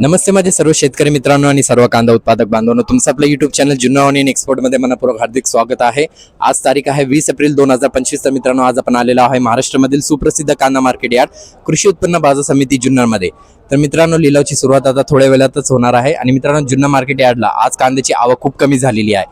नमस्ते माझे सर्व शेतकरी मित्रांनो आणि सर्व कांदा उत्पादक बांधवांनो तुमचं आपलं युट्यूब चॅनल जुन्ना ऑनियन एक्सपोर्टमध्ये मनपूर्वक हार्दिक स्वागत आहे. आज तारीख आहे वीस एप्रिल दोन हजार पंचवीस तर मित्रांनो आज आपण आलेलो आहे महाराष्ट्रामधील सुप्रसिद्ध कांदा मार्केट यार्ड कृषी उत्पन्न बाजार समिती जुन्नरमध्ये तर मित्रांनो लिलावची सुरुवात आता थोड्या वेळातच होणार आहे आणि मित्रांनो जुन्ना मार्केट यार्डला आज कांद्याची आवक खूप कमी झालेली आहे.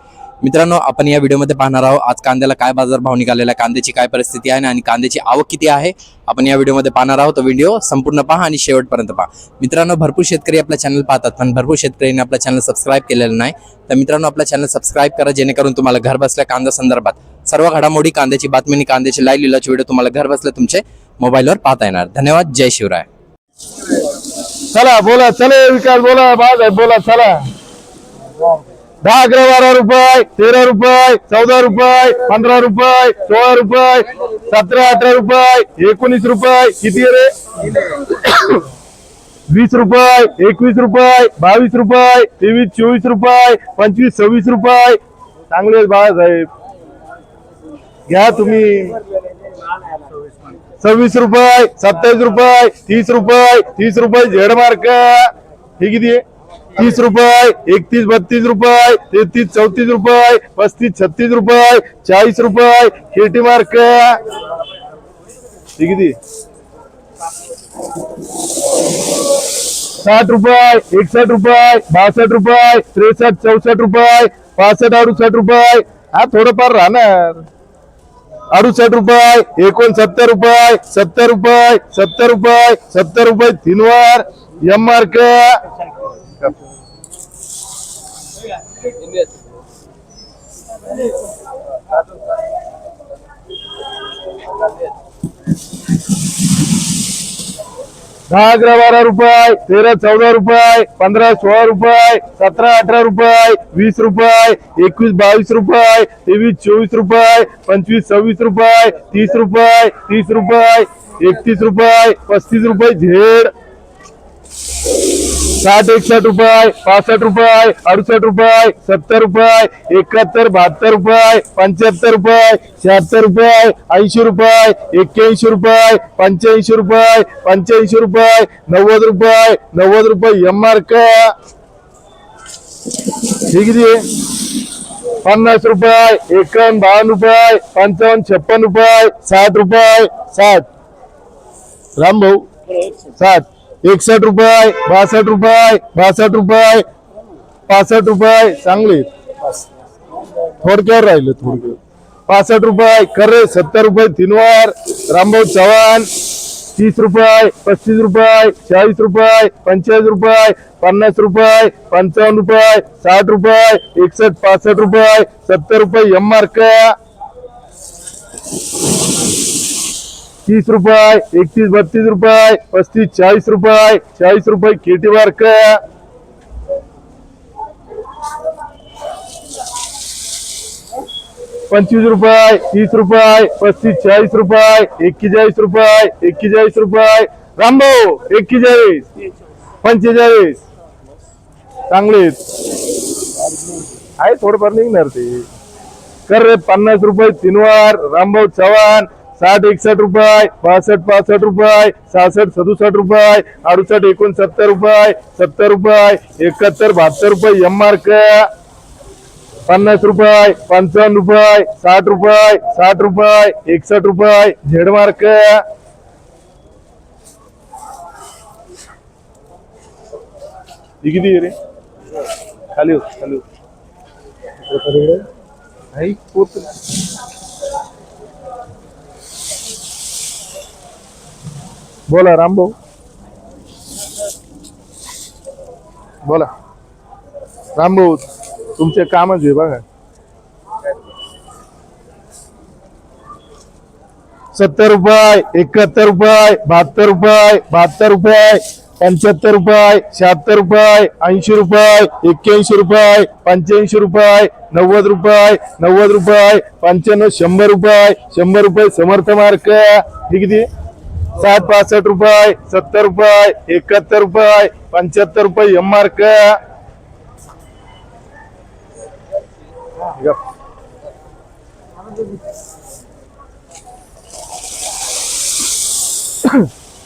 मित्रांनो आपण या व्हिडिओमध्ये पाहणार आहोत आज कांद्याला काय बाजारभाव निघालेला आहे कांद्याची काय परिस्थिती आहे आणि कांद्याची आवक किती आहे आपण या व्हिडिओमध्ये पाहणार आहोत. तो व्हिडिओ संपूर्ण पहा आणि शेवटपर्यंत पहा. मित्रांनो भरपूर शेतकरी आपला चॅनल पाहतात पण भरपूर शेतकऱ्यांनी आपला चॅनल सबस्क्राईब केलेलं नाही. तर मित्रांनो आपला चॅनल सबस्क्राईब करा जेणेकरून तुम्हाला घर बसल्या कांदा संदर्भात सर्व घडामोडी कांद्याची बातमी आणि कांद्याची लाईव्ह लिलाची व्हिडिओ तुम्हाला घर बसल्या तुमचे मोबाईलवर पाहता येणार. धन्यवाद जय शिवराय. चला बोला चले विकास बोला बाज बोला चला. दहा अकरा बारा रुपये तेरा रुपये चौदा रुपये पंधरा रुपये सोळा रुपये सतरा अठरा रुपये एकोणीस रुपये किती रे? वीस रुपये एकवीस रुपये बावीस रुपये तेवीस चोवीस रुपये पंचवीस सव्वीस रुपये. चांगले बाळासाहेब. घ्या तुम्ही. सव्वीस रुपये सत्तावीस रुपये तीस रुपये तीस रुपये झेड मार्क. हे किती आहे? तीस रुपये एकतीस बत्तीस रुपये तेहतीस चौतीस रुपये पस्तीस छत्तीस रुपये चाळीस रुपये केटी मार्क. किती? साठ रुपये एकसठ रुपये बासष्ट रुपये त्रेसष्ट चौसष्ट रुपये पासष्ट अडुसष्ट रुपये. हा थोडंफार राहणार. अडुसष्ट रुपये एकोणसत्तर रुपये सत्तर रुपये सत्तर रुपये सत्तर रुपये तीनवर. एम मार्क दहा अकरा बारा रुपये तेरा चौदा रुपये पंधरा सोळा रुपये सतरा अठरा रुपये वीस रुपये एकवीस बावीस रुपये तेवीस चोवीस रुपये पंचवीस सव्वीस रुपये तीस रुपये तीस रुपये एकतीस रुपये पस्तीस रुपये झेड. साठ एकसठ रुपये पासष्ट रुपये अडुसष्ट रुपये सत्तर रुपये एकाहत्तर बहात्तर रुपये पंच्याहत्तर रुपये शहात्तर रुपये ऐंशी रुपये एक्क्याऐंशी रुपये पंच्याऐंशी रुपये पंच्याऐंशी रुपये नव्वद रुपये नव्वद रुपये एम आर हे किती आहे पन्नास रुपये एकावन्न बावन्न रुपये पंचावन्न छप्पन रुपये साठ रुपये साठ. राम भाऊ साठ. एकसष्ट रुपये बासष्ट रुपये बासष्ट रुपये पासष्ट रुपये चांगले थोडक्यावर राहिले थोडक्यावर. पासष्ट रुपये खरे सत्तर रुपये तीनवार रामभाऊ चव्हाण तीस रुपये पस्तीस रुपये चाळीस रुपये पंचेचाळीस रुपये पन्नास रुपये पंचावन्न रुपये साठ रुपये एकसष्ट पासष्ट रुपये सत्तर रुपये एम मार्क तीस रुपये एकतीस बत्तीस रुपये पस्तीस चाळीस रुपये चाळीस रुपये केटी मार्क पंचवीस रुपये तीस रुपये पस्तीस चाळीस रुपये एक्केचाळीस रुपये एक्केचाळीस रुपये. रामभाऊ एक्केचाळीस पंचेचाळीस. चांगले आहे थोडंफार निघणार ते. कर रे पन्नास रुपये तीनवार. रामभाऊ चव्हाण साठ एकसष्ट रुपये पासष्ट पासष्ट रुपये सहासष्ट सदुसष्ट रुपये अडुसष्ट एकोणसत्तर रुपये सत्तर रुपये एकाहत्तर बहात्तर रुपये एम मार्क पन्नास रुपये पंचावन्न रुपये साठ रुपये साठ रुपये एकसष्ट रुपये झेड मार्क किती रे? खाली हो खाली हो नाही पोत बोला रामभाऊ. बोला. रामभाऊ तुमचे कामच आहे बघा. सत्तर रुपये एकाहत्तर रुपये बहात्तर रुपये बहात्तर रुपये पंच्याहत्तर रुपये शहात्तर रुपये ऐंशी रुपये एक्क्याऐंशी रुपये पंच्याऐंशी रुपये नव्वद रुपये नव्वद रुपये पंच्याण्णव शंभर रुपये शंभर रुपये समर्थ मार्क. हे किती? पासष्ट रुपये, सत्तर रुपये, एकाहत्तर रुपये, पंच्याहत्तर रुपये एम मार्क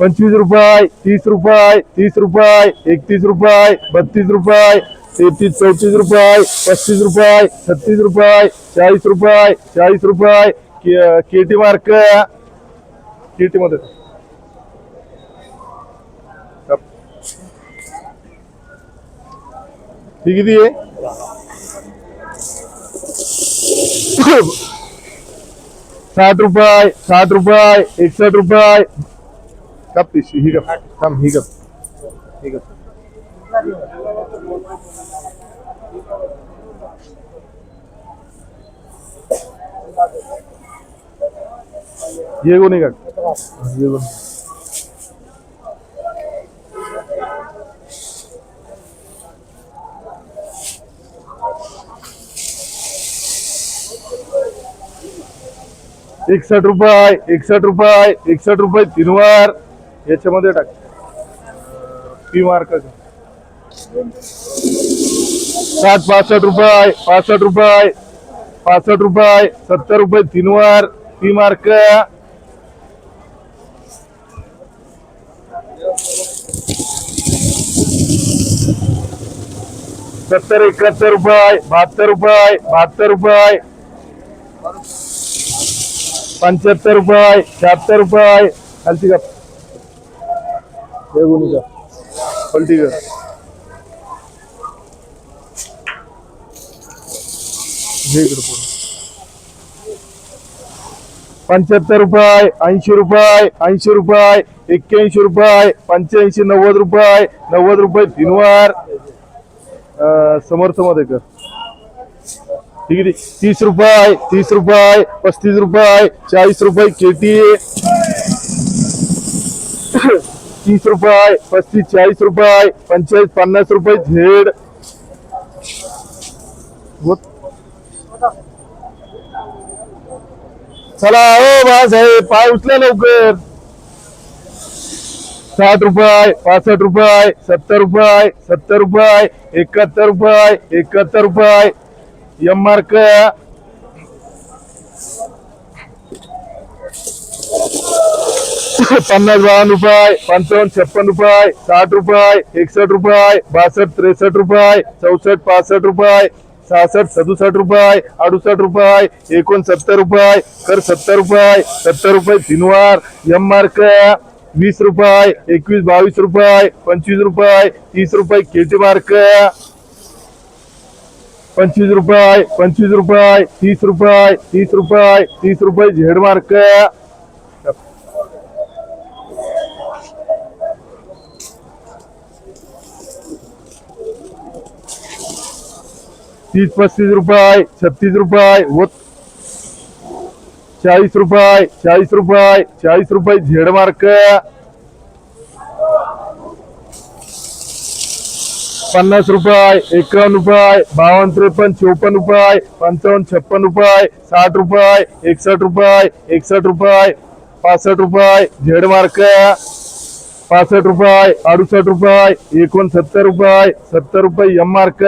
पंचवीस रुपये, तीस रुपये तीस रुपये, एकतीस रुपये, बत्तीस रुपये, तेहतीस, चौतीस रुपये, पस्तीस रुपये, छत्तीस रुपये, चाळीस रुपये चाळीस रुपये, के- केटी मार्क केटी मध्ये ही। किती आहे साठ रुपये साठ रुपये एकसठ रुपये कप पिशवी ही कप थांब ही कप ही कप ये का ये कोणी एकसठ रुपये एकसठ रुपये एकसठ रुपये तीन वार. याच्यामध्ये टाक. पी मार्क साठ पासष्ट रुपये पासष्ट रुपये पासष्ट रुपये सत्तर रुपये तीन वार. पी मार्क सत्तर एकाहत्तर रुपये बहात्तर रुपये बहात्तर रुपये. पंच्याहत्तर रुपये शहात्तर रुपये. खालची का बेगुनी का पलटी का पंच्याहत्तर रुपये ऐंशी रुपये ऐंशी रुपये एक्क्याऐंशी रुपये पंच्याऐंशी नव्वद रुपये नव्वद रुपये तीनवार. समर्थमध्ये कर ठीक तीस रुपये तीस रुपये पस्तीस रुपये चाळीस रुपये केटी तीस रुपये पस्तीस चाळीस रुपये पंचेचाळीस पन्नास रुपये झेड. चला हो बाळासाहेब पाय उचला लवकर. साठ रुपये पासष्ट रुपये सत्तर रुपये सत्तर रुपये एकाहत्तर रुपये एकाहत्तर रुपये. एम मार्क uh, पन्नास बावन्न रुपये पंचावन्न छप्पन रुपये साठ रुपये एकसष्ट रुपये बासष्ट त्रेसष्ट रुपये चौसष्ट पासष्ट रुपये सहासष्ट सदुसष्ट रुपये अडुसष्ट रुपये एकोणसत्तर रुपये कर सत्तर रुपये सत्तर रुपये तीनवार एम मार्क वीस रुपये एकवीस बावीस रुपये पंचवीस रुपये तीस रुपये केटी मार्क पंचवीस रुपये पंचवीस रुपये तीस रुपये तीस रुपये तीस रुपये झेड मार्क. तीस पस्तीस रुपये छत्तीस रुपये व चाळीस रुपये चाळीस रुपये चाळीस रुपये झेड मार्क. पन्नास रुपये एकावन्न रुपये बावन्न त्रेपन्न चौपन्न रुपये पंचावन्न छप्पन रुपये साठ रुपये एकसष्ट रुपये एकसष्ट रुपये पासष्ट रुपये झेड मार्क पासष्ट रुपये अडुसष्ट रुपये एकोणसत्तर रुपये सत्तर रुपये एम मार्क.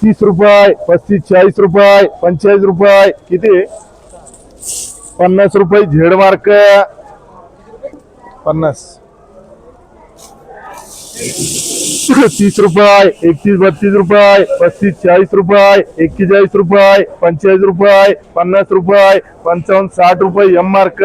तीस रुपये पस्तीस चाळीस रुपये पंचेचाळीस रुपये किती? पन्नास रुपये झेड मार्क. पन्नास. तीस रुपये एकतीस बत्तीस रुपये पस्तीस चाळीस रुपये एक्केचाळीस रुपये पंचेचाळीस रुपये पन्नास रुपये पंचावन्न साठ रुपये एम मार्क